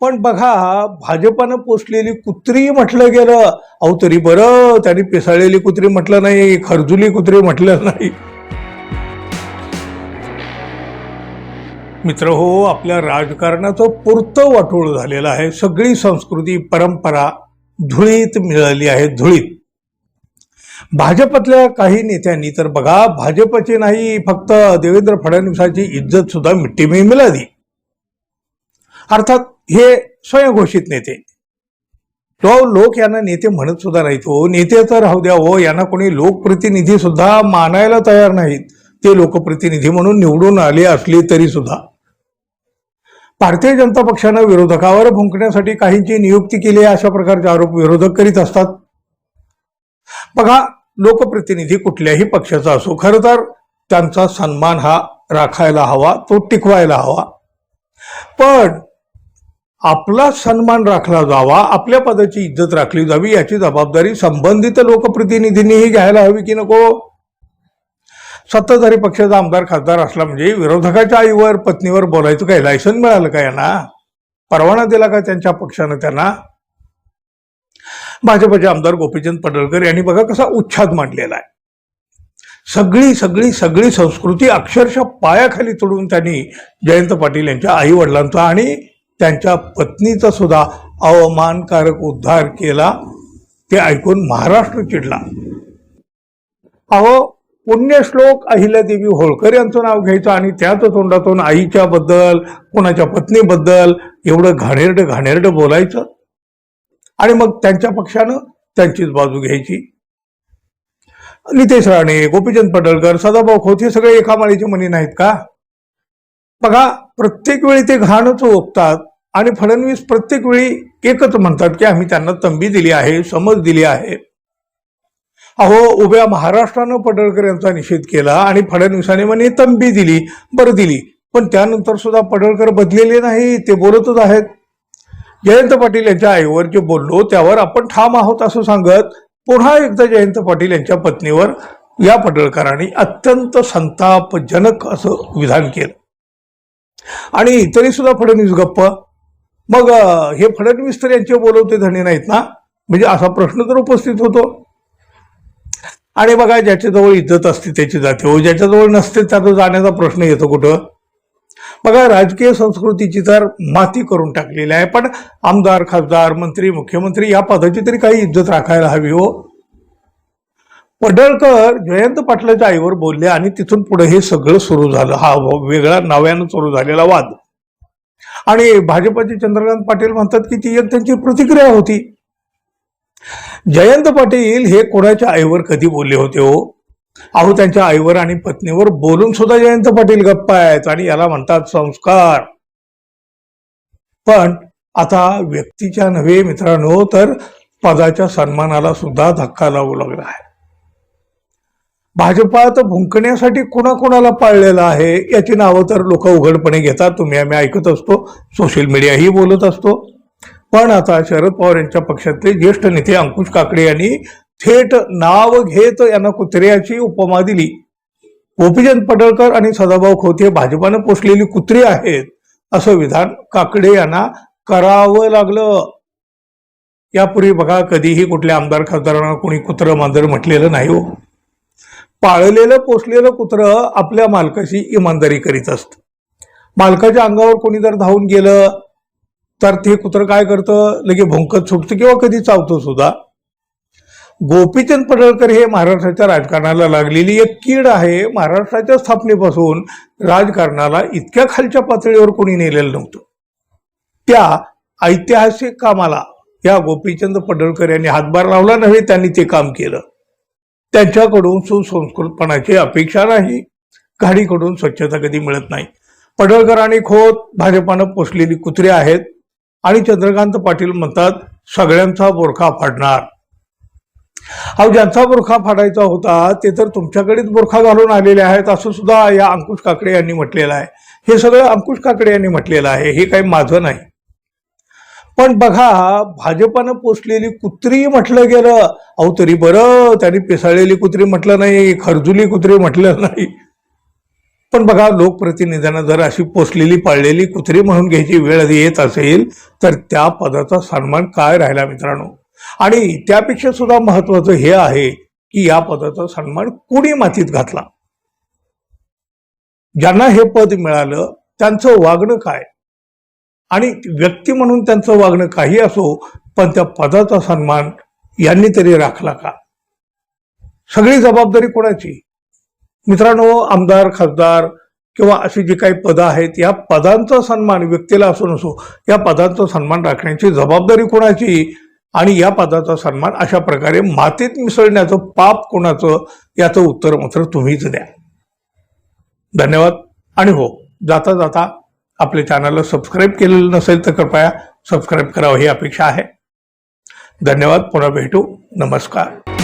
पण बघा भाजपानं पोचलेली कुत्री म्हटलं गेलं अहो तरी बरं त्यांनी पिसाळलेली कुत्री म्हटलं नाही खरजुली कुत्री म्हटलं नाही. मित्र हो आपल्या राजकारणाचं पुरतं वाटोळ झालेलं आहे. सगळी संस्कृती परंपरा धुळीत मिळाली आहे धुळीत. भाजपातल्या काही नेत्यांनी तर बघा भाजपची नाही फक्त देवेंद्र फडणवीसांची इज्जत सुद्धा मिट्टी मिळाली. अर्थात हे स्वयंघोषित नेते. तो लोक यांना नेते म्हणत सुद्धा नाहीत हो. नेते तर राहू द्या हो. यांना कोणी लोकप्रतिनिधी सुद्धा मानायला तयार नाहीत. ते लोकप्रतिनिधी म्हणून निवडून आले असले तरी सुद्धा. भारतीय जनता पक्षानं विरोधकावर भुंकण्यासाठी काहींची नियुक्ती केली आहे अशा प्रकारचे आरोप विरोधक करीत असतात. बघा लोकप्रतिनिधी कुठल्याही पक्षाचा असो खरं तर त्यांचा सन्मान हा राखायला हवा तो टिकवायला हवा. पण आपला सन्मान राखला जावा आपल्या पदाची इज्जत राखली जावी याची जबाबदारी संबंधित लोकप्रतिनिधींनीही घ्यायला हवी की नको? सत्ताधारी पक्षाचा आमदार खासदार असला म्हणजे विरोधकाच्या आईवर पत्नीवर बोलायचं काय? लायसन मिळालं का यांना? परवाना दिला का त्यांच्या पक्षानं त्यांना? भाजपचे आमदार गोपीचंद पडळकर यांनी बघा कसा उच्छाद मांडलेला आहे. सगळी सगळी सगळी संस्कृती अक्षरशः पायाखाली तोडून त्यांनी जयंत पाटील यांच्या आई वडिलांचा आणि त्यांच्या पत्नीचा सुद्धा अवमानकारक उद्धार केला. ते ऐकून महाराष्ट्र चिडला. अहो पुण्यश्लोक अहिल्यादेवी होळकर यांचं नाव घ्यायचं आणि त्याच तोंडातून आईच्या बद्दल कोणाच्या पत्नीबद्दल एवढं घाणेरडं घाणेरडं बोलायचं? आणि मग त्यांच्या पक्षानं त्यांचीच बाजू घ्यायची. नितेश राणे गोपीचंद पडळकर सदाभाऊ खोत हे सगळे एका माळीचे मनी नाहीत का? बघा प्रत्येक वेळी ते घाणच ओकतात आणि फडणवीस प्रत्येक वेळी एकच म्हणतात की आम्ही त्यांना तंबी दिली आहे समज दिली आहे. अहो उभ्या महाराष्ट्रानं पडळकर यांचा निषेध केला आणि फडणवीसाने म्हणे तंबी दिली बरं दिली. पण त्यानंतर सुद्धा पडळकर बदलेले नाही ते बोलतच आहेत. जयंत पाटील यांच्या आईवर जे बोललो त्यावर आपण ठाम आहोत असं सांगत पुन्हा एकदा जयंत पाटील यांच्या पत्नीवर या पडळकरांनी अत्यंत संतापजनक असं विधान केलं. आणि इतरही सुद्धा फडणवीस गप्प. मग हे फडणवीस तर यांचे बोलवते धणे नाहीत ना? म्हणजे असा प्रश्न तर उपस्थित होतो. आणि बघा ज्याच्याजवळ इज्जत असते त्याची जाते. हो ज्याच्याजवळ नसते त्याचा जाण्याचा प्रश्न येतो कुठं? बघा राजकीय संस्कृतीची तर माती करून टाकलेली आहे. पण आमदार खासदार मंत्री मुख्यमंत्री या पदाची तरी काही इज्जत राखायला हवी हो. पडळकर जयंत पाटलाच्या आईवर बोलले आणि तिथून पुढे हे सगळं सुरू झालं. हा वेगळा नव्यानं सुरू झालेला वाद. आणि भाजपाचे चंद्रकांत पाटील म्हणतात की ती एक त्यांची प्रतिक्रिया होती. जयंत पाटील हे कोणाच्या आईवर कधी बोलले होते हो? अहो त्यांच्या आईवर आणि पत्नीवर बोलून सुद्धा जयंत पाटील गप्पा आहेत आणि याला म्हणतात संस्कार. पण आता व्यक्तीच्या नव्हे मित्रांनो तर पदाच्या सन्मानाला सुद्धा धक्का लागू लागला आहे. भाजपात भुंकण्यासाठी कुणाकुणाला पाळलेलं आहे याची नावं तर लोक उघडपणे घेतात. तुम्ही आम्ही ऐकत असतो. सोशल मीडियाही बोलत असतो. पण आता शरद पवार यांच्या पक्षातले ज्येष्ठ नेते अंकुश काकडे यांनी थेट नाव घेत यांना कुत्र्याची उपमा दिली. गोपीचंद पडळकर आणि सदाभाऊ खोते भाजपानं पोचलेली कुत्री आहेत असं विधान काकडे यांना करावं लागलं. यापूर्वी बघा कधीही कुठल्या आमदार खासदारांना कोणी कुत्र मांजर म्हटलेलं नाही हो. पाळलेलं पोसलेलं कुत्रं आपल्या मालकाशी इमानदारी करीत असत. मालकाच्या अंगावर कोणी जर धावून गेलं तर ते कुत्रं काय करतं? लगे भुंकत सुटतं किंवा कधी चावतं सुद्धा. गोपीचंद पडळकर हे महाराष्ट्राच्या राजकारणाला लागलेली एक कीड आहे. महाराष्ट्राच्या स्थापनेपासून राजकारणाला इतक्या खालच्या पातळीवर कोणी नेलेलं नव्हतं. त्या ऐतिहासिक कामाला या गोपीचंद पडळकर यांनी हातभार लावला नव्हे त्यांनी ते काम केलं. त्यांच्याकडून सुसंस्कृतपणाची अपेक्षा नाही. घाडीकडून स्वच्छता कधी मिळत नाही. पडळकर आणि खोत भाजपानं पोचलेली कुत्रे आहेत आणि चंद्रकांत पाटील म्हणतात सगळ्यांचा बोरखा फाडणार. अहो ज्यांचा बोरखा फाडायचा होता ते तर तुमच्याकडेच बोरखा घालून आलेले आहेत असं सुद्धा या अंकुश काकडे यांनी म्हटलेलं आहे. हे सगळं अंकुश काकडे यांनी म्हटलेलं आहे हे काही माझं नाही. पण बघा भाजपानं पोचलेली कुत्री म्हटलं गेलं अहो तरी बरं त्यांनी पिसाळलेली कुत्री म्हटलं नाही खरजुली कुत्री म्हटलं नाही. पण बघा लोकप्रतिनिधींना जर अशी पोचलेली पाळलेली कुत्री म्हणून घ्यायची वेळ येत असेल तर त्या पदाचा सन्मान काय राहिला मित्रांनो? आणि त्यापेक्षा सुद्धा महत्वाचं हे आहे की या पदाचा सन्मान कुणी मातीत घातला? ज्यांना हे पद मिळालं त्यांचं वागणं काय? आणि व्यक्ती म्हणून त्यांचं वागणं काही असो पण त्या पदाचा सन्मान यांनी तरी राखला का? सगळी जबाबदारी कोणाची? मित्रांनो आमदार खासदार किंवा अशी जी काही पदं आहेत या पदांचा सन्मान व्यक्तीला असो नसो या पदांचा सन्मान राखण्याची जबाबदारी कोणाची? आणि या पदाचा सन्मान अशा प्रकारे मातीत मिसळण्याचं पाप कोणाचं? याचं उत्तर मात्र तुम्हीच द्या. धन्यवाद. आणि हो जाता जाता आपल्या चॅनलला सबस्क्राईब केलेलं नसेल तर कृपया सबस्क्राईब करावं ही अपेक्षा आहे. धन्यवाद पुन्हा भेटू. नमस्कार.